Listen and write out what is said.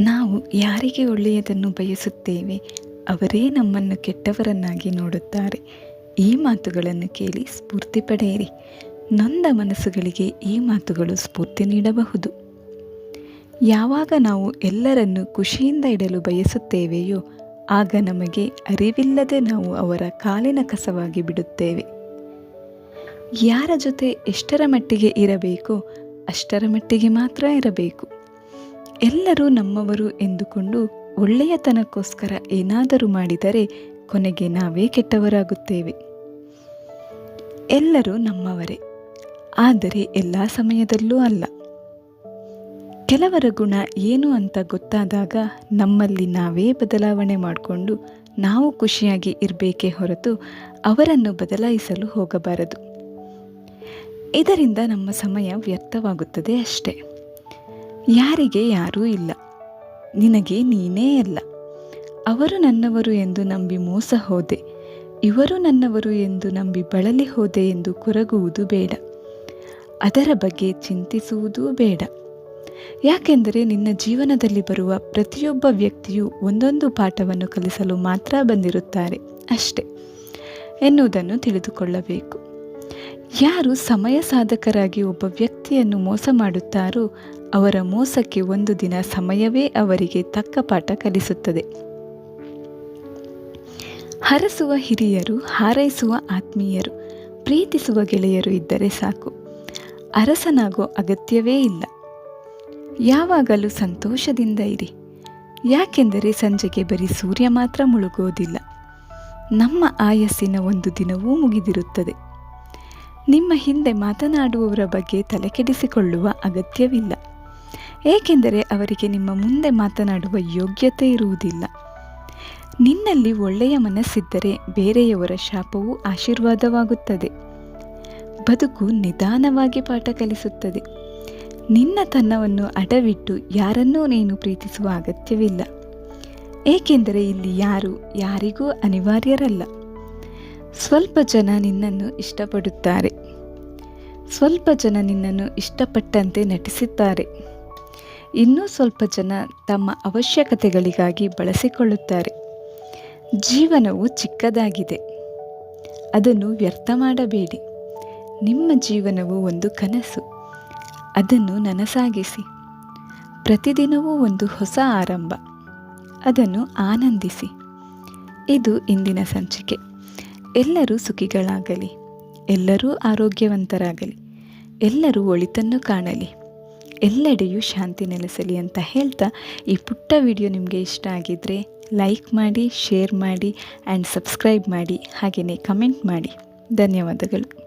ನಾವು ಯಾರಿಗೆ ಒಳ್ಳೆಯದನ್ನು ಬಯಸುತ್ತೇವೆ, ಅವರೇ ನಮ್ಮನ್ನು ಕೆಟ್ಟವರನ್ನಾಗಿ ನೋಡುತ್ತಾರೆ. ಈ ಮಾತುಗಳನ್ನು ಕೇಳಿ ಸ್ಫೂರ್ತಿ ಪಡೆಯಿರಿ. ನೊಂದ ಮನಸ್ಸುಗಳಿಗೆ ಈ ಮಾತುಗಳು ಸ್ಫೂರ್ತಿ ನೀಡಬಹುದು. ಯಾವಾಗ ನಾವು ಎಲ್ಲರನ್ನು ಖುಷಿಯಿಂದ ಇಡಲು ಬಯಸುತ್ತೇವೆಯೋ, ಆಗ ನಮಗೆ ಅರಿವಿಲ್ಲದೆ ನಾವು ಅವರ ಕಾಲಿನ ಕಸವಾಗಿ ಬಿಡುತ್ತೇವೆ. ಯಾರ ಜೊತೆ ಎಷ್ಟರ ಮಟ್ಟಿಗೆ ಇರಬೇಕೋ, ಅಷ್ಟರ ಮಟ್ಟಿಗೆ ಮಾತ್ರ ಇರಬೇಕು. ಎಲ್ಲರೂ ನಮ್ಮವರು ಎಂದುಕೊಂಡು ಒಳ್ಳೆಯತನಕ್ಕೋಸ್ಕರ ಏನಾದರೂ ಮಾಡಿದರೆ ಕೊನೆಗೆ ನಾವೇ ಕೆಟ್ಟವರಾಗುತ್ತೇವೆ. ಎಲ್ಲರೂ ನಮ್ಮವರೇ. ಆದರೆ ಎಲ್ಲ ಸಮಯದಲ್ಲೂ ಅಲ್ಲ. ಕೆಲವರ ಗುಣ ಏನು ಅಂತ ಗೊತ್ತಾದಾಗ ನಮ್ಮಲ್ಲಿ ನಾವೇ ಬದಲಾವಣೆ ಮಾಡಿಕೊಂಡು ನಾವು ಖುಷಿಯಾಗಿ ಇರಬೇಕೇ ಹೊರತು ಅವರನ್ನು ಬದಲಾಯಿಸಲು ಹೋಗಬಾರದು. ಇದರಿಂದ ನಮ್ಮ ಸಮಯ ವ್ಯರ್ಥವಾಗುತ್ತದೆ ಅಷ್ಟೇ. ಯಾರಿಗೆ ಯಾರೂ ಇಲ್ಲ. ನಿನಗೆ ನೀನೇ ಅಲ್ಲ. ಅವರು ನನ್ನವರು ಎಂದು ನಂಬಿ ಮೋಸ ಹೋದೆ. ಇವರು ನನ್ನವರು ಎಂದು ನಂಬಿ ಬಳಲಿ ಹೋದೆ ಎಂದು ಕೊರಗುವುದು ಬೇಡ. ಅದರ ಬಗ್ಗೆ ಚಿಂತಿಸುವುದೂ ಬೇಡ. ಯಾಕೆಂದರೆ ನಿನ್ನ ಜೀವನದಲ್ಲಿ ಬರುವ ಪ್ರತಿಯೊಬ್ಬ ವ್ಯಕ್ತಿಯು ಒಂದೊಂದು ಪಾಠವನ್ನು ಕಲಿಸಲು ಮಾತ್ರ ಬಂದಿರುತ್ತಾರೆ ಅಷ್ಟೆ. ಎನ್ನುವುದನ್ನು ತಿಳಿದುಕೊಳ್ಳಬೇಕು. ಯಾರು ಸಮಯ ಸಾಧಕರಾಗಿ ಒಬ್ಬ ವ್ಯಕ್ತಿಯನ್ನು ಮೋಸ ಮಾಡುತ್ತಾರೋ ಅವರ ಮೋಸಕ್ಕೆ ಒಂದು ದಿನ ಸಮಯವೇ ಅವರಿಗೆ ತಕ್ಕ ಪಾಠ ಕಲಿಸುತ್ತದೆ. ಹರಸುವ ಹಿರಿಯರು ಹಾರೈಸುವ ಆತ್ಮೀಯರು, ಪ್ರೀತಿಸುವ ಗೆಳೆಯರು ಇದ್ದರೆ ಸಾಕು. ಅರಸನಾಗೋ ಅಗತ್ಯವೇ ಇಲ್ಲ. ಯಾವಾಗಲೂ ಸಂತೋಷದಿಂದ ಇರಿ. ಯಾಕೆಂದರೆ ಸಂಜೆಗೆ ಬರೀ ಸೂರ್ಯ ಮಾತ್ರ ಮುಳುಗೋದಿಲ್ಲ ನಮ್ಮ ಆಯಸ್ಸಿನ ಒಂದು ದಿನವೂ ಮುಗಿದಿರುತ್ತದೆ. ನಿಮ್ಮ ಹಿಂದೆ ಮಾತನಾಡುವವರ ಬಗ್ಗೆ ತಲೆಕೆಡಿಸಿಕೊಳ್ಳುವ ಅಗತ್ಯವಿಲ್ಲ. ಏಕೆಂದರೆ ಅವರಿಗೆ ನಿಮ್ಮ ಮುಂದೆ ಮಾತನಾಡುವ ಯೋಗ್ಯತೆ ಇರುವುದಿಲ್ಲ. ನಿನ್ನಲ್ಲಿ ಒಳ್ಳೆಯ ಮನಸ್ಸಿದ್ದರೆ ಬೇರೆಯವರ ಶಾಪವು ಆಶೀರ್ವಾದವಾಗುತ್ತದೆ. ಬದುಕು ನಿಧಾನವಾಗಿ ಪಾಠ ಕಲಿಸುತ್ತದೆ. ನಿನ್ನ ತನ್ನವನ್ನು ಅಡವಿಟ್ಟು ಯಾರನ್ನೂ ನೀನು ಪ್ರೀತಿಸುವ ಅಗತ್ಯವಿಲ್ಲ. ಏಕೆಂದರೆ ಇಲ್ಲಿ ಯಾರು ಯಾರಿಗೂ ಅನಿವಾರ್ಯರಲ್ಲ. ಸ್ವಲ್ಪ ಜನ ನಿನ್ನನ್ನು ಇಷ್ಟಪಡುತ್ತಾರೆ. ಸ್ವಲ್ಪ ಜನ ನಿನ್ನನ್ನು ಇಷ್ಟಪಟ್ಟಂತೆ ನಟಿಸುತ್ತಾರೆ. ಇನ್ನೂ ಸ್ವಲ್ಪ ಜನ ತಮ್ಮ ಅವಶ್ಯಕತೆಗಳಿಗಾಗಿ ಬಳಸಿಕೊಳ್ಳುತ್ತಾರೆ. ಜೀವನವು ಚಿಕ್ಕದಾಗಿದೆ. ಅದನ್ನು ವ್ಯರ್ಥ ಮಾಡಬೇಡಿ. ನಿಮ್ಮ ಜೀವನವು ಒಂದು ಕನಸು. ಅದನ್ನು ನನಸಾಗಿಸಿ. ಪ್ರತಿದಿನವೂ ಒಂದು ಹೊಸ ಆರಂಭ. ಅದನ್ನು ಆನಂದಿಸಿ. ಇದು ಇಂದಿನ ಸಂಚಿಕೆ. ಎಲ್ಲರೂ ಸುಖಿಗಳಾಗಲಿ. ಎಲ್ಲರೂ ಆರೋಗ್ಯವಂತರಾಗಲಿ. ಎಲ್ಲರೂ ಒಳಿತನ್ನು ಕಾಣಲಿ. ಎಲ್ಲೆಡೆಯೂ ಶಾಂತಿ ನೆಲೆಸಲಿ ಅಂತ ಹೇಳ್ತಾ ಈ ಪುಟ್ಟ ವಿಡಿಯೋ ನಿಮಗೆ ಇಷ್ಟ ಆಗಿದ್ದರೆ ಲೈಕ್ ಮಾಡಿ, ಶೇರ್ ಮಾಡಿ ಆ್ಯಂಡ್ ಸಬ್ಸ್ಕ್ರೈಬ್ ಮಾಡಿ ಹಾಗೆಯೇ ಕಮೆಂಟ್ ಮಾಡಿ. ಧನ್ಯವಾದಗಳು.